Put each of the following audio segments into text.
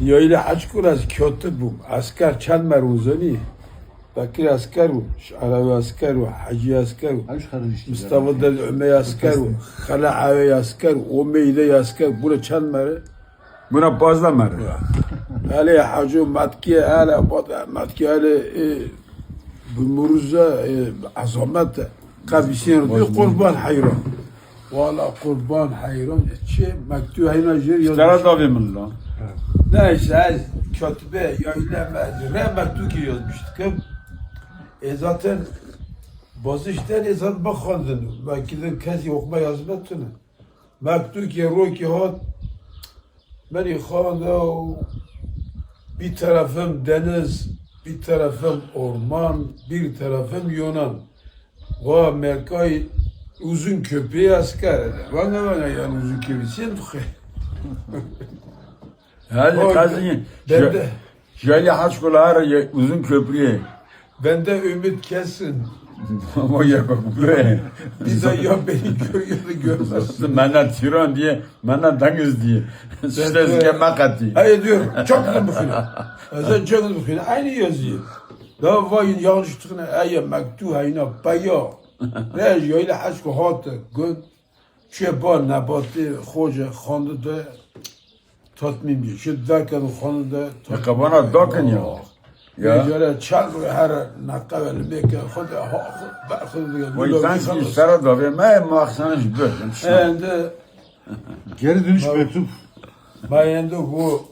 Yayla haç kuraz kötü bu. Asker çend meruzani. Bakir asker bu. Arabi asker bu. Hacı asker bu. Ayş kardeş. Mustafa da Ömer asker bu. Kala Ave asker bu. Omeyde asker. Bura çend meri. Buna fazla mı? Ali hacı matki ala bada matki ala e, bu muruza e, azamet kabisin rdi kurban hayran. Valla kurban hayran. Çe mektubu az kötübe mektubu ki yazmıştık. E zaten bazı işler zaten bakandın. Belki de kez okuma yazmadın. Mektubu ki roki hat beni khanda bir tarafım deniz, bir tarafım orman, bir tarafım Yunan. Ve Amerika'yı uzun köpeği asker eder. Bana bana yani uzun köpeği. Hadi Oy, kazıyın. ben de- Şöyle haç kular uzun köprüye. Ben de ümit kesin. Ama buraya. Bir de ya beni görüyor da görmezsin. Benden tiran diye, benden deniz diye. İşte zikemek attı. Hayır diyorum. Çok da bıkına. Sen çok da bıkına. Aynı yazıyor. Daha vay yanlışlıkla aya mektup hayna baya. Ne öyle haşk hatı gün. Çeba nebati hoca xandı da tatmin bir. Şu derken xandı da Ya kabana dokun ya. Ya. Çal ve her nakaveli meke xandı ha xandı Vay sen ki sara da ve me mahsanı böyle. Endi Geri dönüş mektup. bayanda bu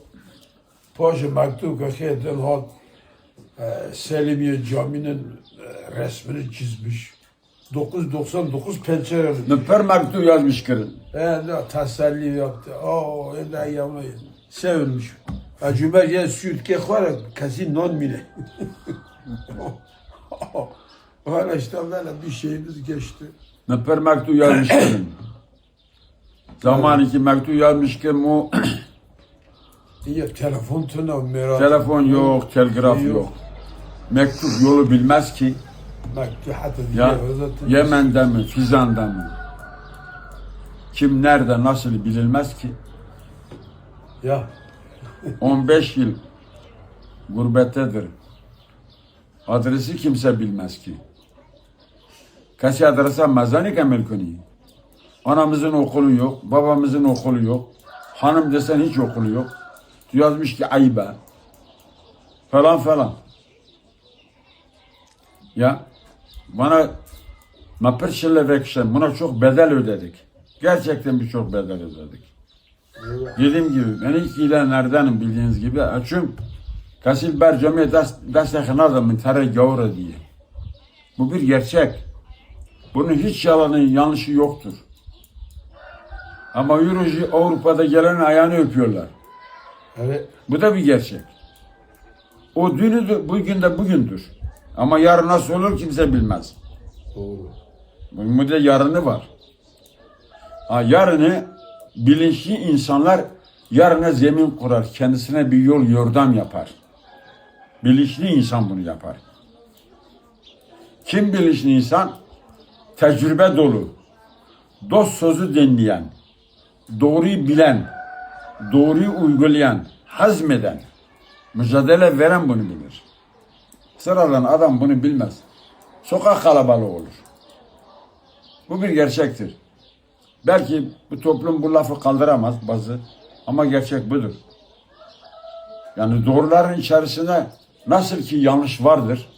Paşa mektup kakeden hat e, Selimiye Camii'nin e, resmini çizmiş. 999 pencereli. Müper mektup yazmış kırın. Endi teselli yaptı. Oo, endi ayyamayı. Sevinmiş. Acümer ya sütke khara kasi non mine. Hala işte böyle bir şeyimiz geçti. Müper mektup yazmış kırın. Zaman iki mektup yazmış ki mu İyi telefon tına merak. telefon yok, telgraf yok. Mektup yolu bilmez ki. Ya zaten- Yemen'de mi, Fizan'da mı? Kim nerede, nasıl bilinmez ki. Ya 15 yıl gurbettedir. Adresi kimse bilmez ki. Kaç adrese mezani kamil kuni. Anamızın okulu yok, babamızın okulu yok. Hanım desen hiç okulu yok. Yazmış ki ayıbe. Falan falan. Ya bana mapırşille vekşen buna çok bedel ödedik. Gerçekten birçok bedel ödedik. Dediğim gibi ben ilk ilanlardanım bildiğiniz gibi. Açım Kasil ber camiye dest destekler da min tere gavura diye. Bu bir gerçek. Bunun hiç yalanı yanlışı yoktur. Ama Euroji Avrupa'da gelen ayağını öpüyorlar. evet. Bu da bir gerçek. O dünü bugün de bugündür. Ama yarın nasıl olur kimse bilmez. Doğru. Bunun da yarını var. Ha, yarını bilinçli insanlar yarına zemin kurar. Kendisine bir yol yordam yapar. Bilinçli insan bunu yapar. Kim bilinçli insan? Tecrübe dolu. Dost sözü dinleyen, doğruyu bilen, doğruyu uygulayan, hazmeden, mücadele veren bunu bilir. Sıradan adam bunu bilmez. Sokak kalabalığı olur. Bu bir gerçektir. Belki bu toplum bu lafı kaldıramaz bazı ama gerçek budur. Yani doğruların içerisinde nasıl ki yanlış vardır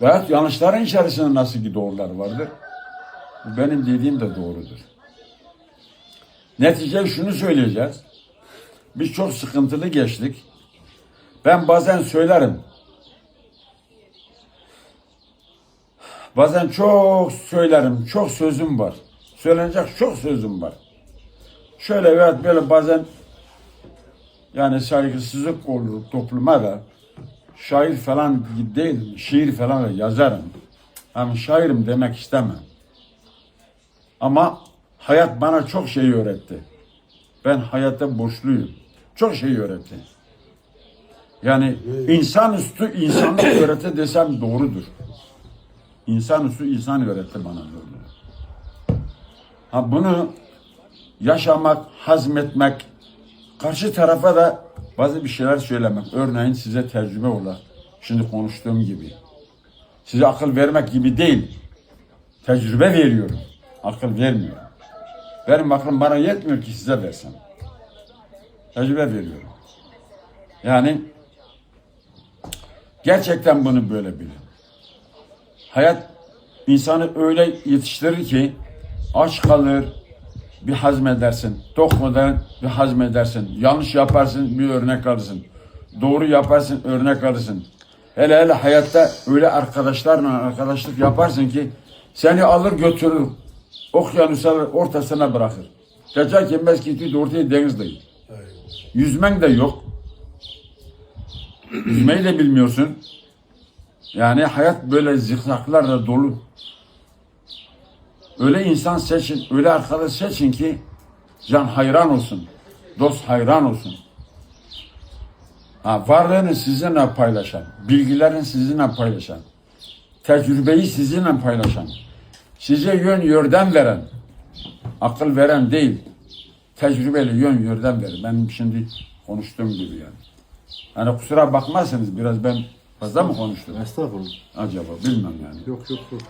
veyahut yanlışların içerisinde nasıl ki doğrular vardır benim dediğim de doğrudur. Netice şunu söyleyeceğiz. Biz çok sıkıntılı geçtik. Ben bazen söylerim. Bazen çok söylerim, çok sözüm var. Söylenecek çok sözüm var. Şöyle veya böyle bazen yani saygısızlık olur topluma da şair falan değil, şiir falan da yazarım. Ama şairim demek istemem. Ama hayat bana çok şey öğretti. Ben hayata borçluyum. Çok şey öğretti. Yani insanüstü insanlık öğretti desem doğrudur. İnsanüstü insan öğretti bana böyle. Ha bunu yaşamak, hazmetmek, karşı tarafa da bazı bir şeyler söylemek, örneğin size tecrübe olarak, şimdi konuştuğum gibi, size akıl vermek gibi değil, tecrübe veriyorum, akıl vermiyorum. Benim aklım bana yetmiyor ki size versem. Tecrübe veriyorum. Yani gerçekten bunu böyle bilin. Hayat insanı öyle yetiştirir ki aç kalır, bir hazmedersin. Eder, bir hazmedersin. Yanlış yaparsın, bir örnek alırsın. Doğru yaparsın, örnek alırsın. Hele hele hayatta öyle arkadaşlarla arkadaşlık yaparsın ki seni alır götürür. Okyanusların ortasına bırakır. Kaçak yenmez ki ortaya deniz değil. Yüzmen de yok. Yüzmeyi de bilmiyorsun. Yani hayat böyle zikzaklarla dolu. Öyle insan seçin, öyle arkadaş seçin ki can hayran olsun. Dost hayran olsun. Ha, varlığını sizinle paylaşan, bilgilerini sizinle paylaşan, tecrübeyi sizinle paylaşan, size yön yordam veren, akıl veren değil, tecrübeli yön yordam veren. Benim şimdi konuştuğum gibi yani. Hani kusura bakmazsınız biraz ben fazla mı konuştum Estağfurullah. acaba bilmem yani. Yok yok yok.